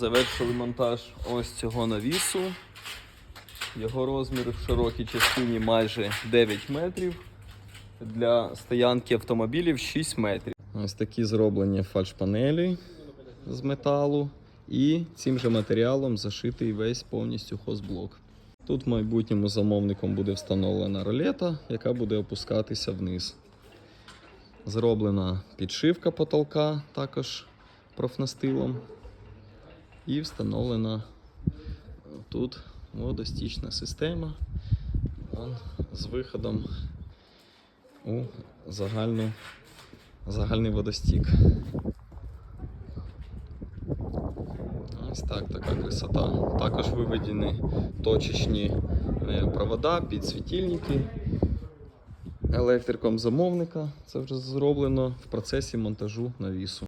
Завершили монтаж ось цього навісу. Його розмір в широкій частині майже 9 метрів. Для стоянки автомобілів 6 метрів. Ось такі зроблені фальшпанелі з металу. І цим же матеріалом зашитий весь повністю хозблок. Тут в майбутньому замовником буде встановлена ролета, яка буде опускатися вниз. Зроблена підшивка потолка також профнастилом. І встановлена тут водостічна система з виходом у загальну, загальний водостік. Ось так, така красота. Також виведені точечні е, провода під світильники. Електриком замовника це вже зроблено в процесі монтажу навісу.